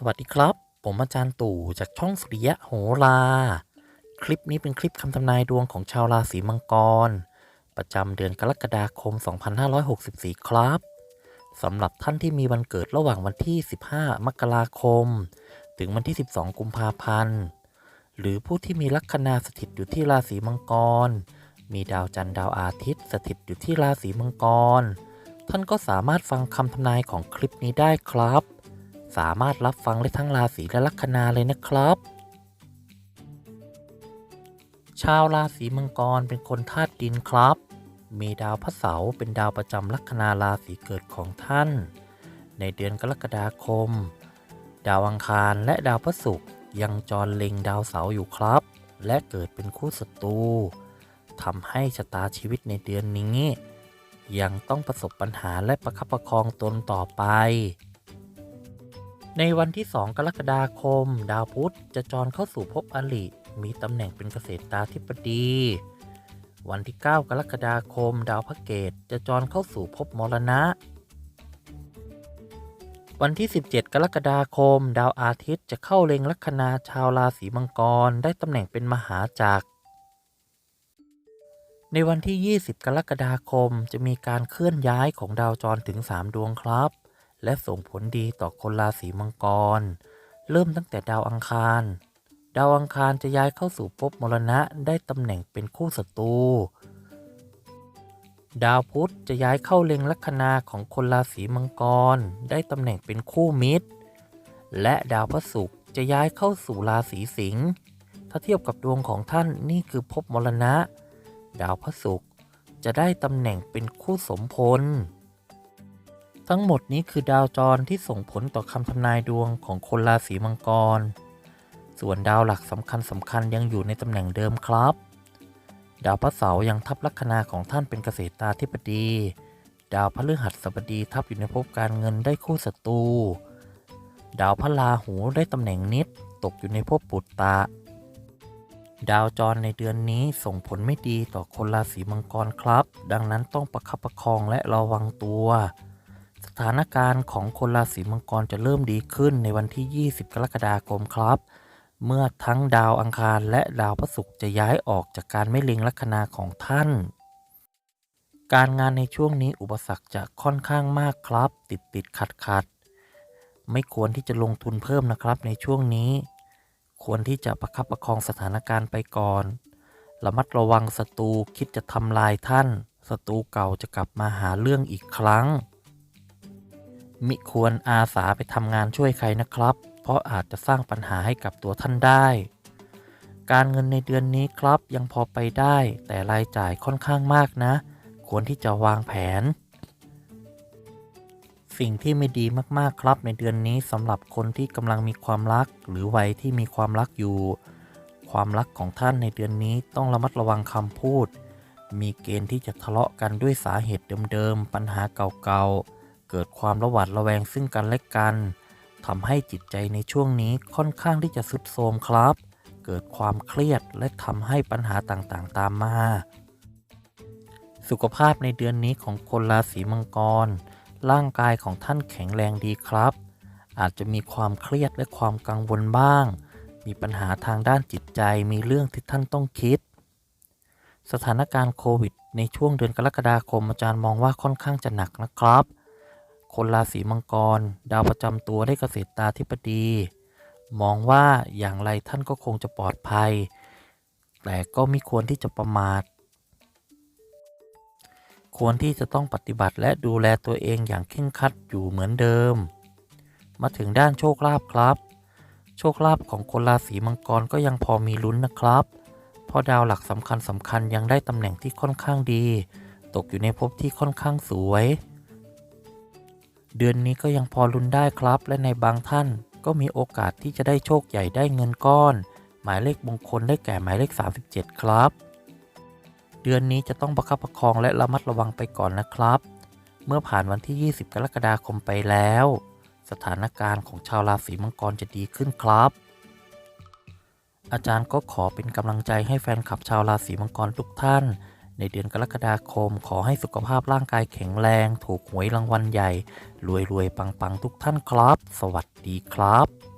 สวัสดีครับ ผมอาจารย์ตู่จากช่องสุริยะโหรา คลิปนี้เป็นคลิปคำทำนายดวงของชาวราศีมังกร ประจำเดือนกรกฎาคม 2564 ครับสำหรับท่านที่มีวันเกิดระหว่างวันที่ 15 มกราคม ถึงวันที่ 12 กุมภาพันธ์ หรือผู้ที่มีลัคนาสถิตอยู่ที่ราศีมังกร มีดาวจันทร์ดาวอาทิตย์ สถิตอยู่ที่ราศีมังกร ท่านก็สามารถฟังคำทำนายของคลิปนี้ได้ครับ สามารถรับฟังได้ทั้งราศีและลัคนาเลยนะครับ ชาวราศีมังกรเป็นคนธาตุดินครับ มีดาวพระเสาร์เป็นดาวประจำลัคนาราศีเกิดของท่าน ในเดือนกรกฎาคม ดาวอังคารและดาวพระศุกร์ยังจรเล็งดาวเสาร์อยู่ครับ และเกิดเป็นคู่ศัตรูทำให้ชะตาชีวิตในเดือนนี้ ยังต้องประสบปัญหาและประคับประคองตนต่อไป ในวันที่ 2 กรกฎาคม ดาวพุธจะจรเข้าสู่ภพอลิมีตำแหน่งเป็นเกษตราธิบดี วันที่ 9 กรกฎาคม ดาวพระเกตจะจรเข้าสู่ภพมรณะ วันที่ 17 กรกฎาคม ดาวอาทิตย์จะเข้าเล็งลัคนาชาวราศีมังกรได้ตำแหน่งเป็นมหาจักร ในวันที่ 20 กรกฎาคมจะมีการเคลื่อนย้ายของดาวจรถึง 3 ดวงครับ และส่งผลดีต่อคนราศีมังกร เริ่มตั้งแต่ดาวอังคาร ดาวอังคารจะย้ายเข้าสู่ภพมรณะได้ตำแหน่งเป็นคู่ศัตรู ดาวพุธจะย้ายเข้าเล็งลัคนาของคนราศีมังกร ได้ตำแหน่งเป็นคู่มิตร และดาวพระศุกร์จะย้ายเข้าสู่ราศีสิงห์ ถ้าเทียบกับดวงของท่านนี่คือภพมรณะ ดาวพระศุกร์จะได้ตำแหน่งเป็นคู่สมพล ทั้งหมดนี้คือดาวจรที่ส่งผลต่อคำทำนายดวงของคนราศีมังกร ส่วนดาวหลักสำคัญสำคัญยังอยู่ในตำแหน่งเดิมครับ ดาวพระเสาร์ยังทับลัคนาของท่านเป็นเกษตราธิบดี ดาวพฤหัสบดีทับอยู่ในภพการเงินได้คู่ศัตรู ดาวพระราหูได้ตำแหน่งนิดตกอยู่ในภพปุตตะ ดาวจรในเดือนนี้ส่งผลไม่ดีต่อคนราศีมังกรครับ ดังนั้นต้องประคับประคองและระวังตัว ถานการณ์ของคนราศีมังกรจะเริ่มดีขึ้นในวันที่ 20 กรกฎาคมครับ เมื่อทั้งดาวอังคารและดาวพฤหัสจะย้ายออกจากการไม่เล็งลัคนาของท่าน การงานในช่วงนี้อุปสรรคจะค่อนข้างมากครับ ติดติดขัดขัดไม่ควรที่จะลงทุนเพิ่มนะครับในช่วงนี้ ควรที่จะประคับประคองสถานการณ์ไปก่อน ระมัดระวังศัตรูคิดจะทำลายท่านศัตรูเก่าจะกลับมาหาเรื่องอีกครั้ง มิควรอาสาไปทำงานช่วยใครนะครับ เพราะอาจจะสร้างปัญหาให้กับตัวท่านได้ การเงินในเดือนนี้ครับยังพอไปได้ แต่รายจ่ายค่อนข้างมากนะ ควรที่จะวางแผน สิ่งที่ไม่ดีมากๆครับในเดือนนี้สำหรับคนที่กำลังมีความรัก หรือวัยที่มีความรักอยู่ ความรักของท่านในเดือนนี้ต้องระมัดระวังคำพูด มีเกณฑ์ที่จะทะเลาะกันด้วยสาเหตุเดิมๆปัญหาเก่าๆ เกิดความระหวาดระแวงซึ่งกันและกันทำให้จิตใจในช่วงนี้ค่อนข้างที่จะสุดโทรมครับ เกิดความเครียดและทำให้ปัญหาต่างๆ ตามมา สุขภาพในเดือนนี้ของคนราศีมังกร ร่างกายของท่านแข็งแรงดีครับ อาจจะมีความเครียดและความกังวลบ้าง มีปัญหาทางด้านจิตใจมีเรื่องที่ท่านต้องคิด สถานการณ์โควิดในช่วงเดือนกรกฎาคมอาจารย์มองว่าค่อนข้างจะหนักนะครับ คนราศีมังกร ดาวประจำตัวได้เกษตรตาธิบดี มองว่าอย่างไรท่านก็คงจะปลอดภัย แต่ก็ไม่ควรที่จะประมาท ควรที่จะต้องปฏิบัติและดูแลตัวเองอย่างเคร่งครัดอยู่เหมือนเดิม มาถึงด้านโชคลาภครับ โชคลาภของคนราศีมังกรก็ยังพอมีลุ้นนะครับ เพราะดาวหลักสำคัญสำคัญยังได้ตำแหน่งที่ค่อนข้างดี ตกอยู่ในภพที่ค่อนข้างสวย เดือนนี้ก็ยังพอลุ้นได้ครับ และในบางท่าน ก็มีโอกาสที่จะได้โชคใหญ่ได้เงินก้อน หมายเลขมงคลได้แก่หมายเลข 37 ครับ เดือนนี้จะต้องประคับประคองและระมัดระวังไปก่อนนะครับ เมื่อผ่านวันที่ 20 กรกฎาคมไปแล้ว สถานการณ์ของชาวราศีมังกรจะดีขึ้นครับ อาจารย์ก็ขอเป็นกำลังใจให้แฟนคลับชาวราศีมังกรทุกท่าน ในเดือนกรกฎาคม ขอให้สุขภาพร่างกายแข็งแรง ถูกหวยรางวัลใหญ่ รวยๆ ปัง ๆ ทุกท่านครับ สวัสดีครับ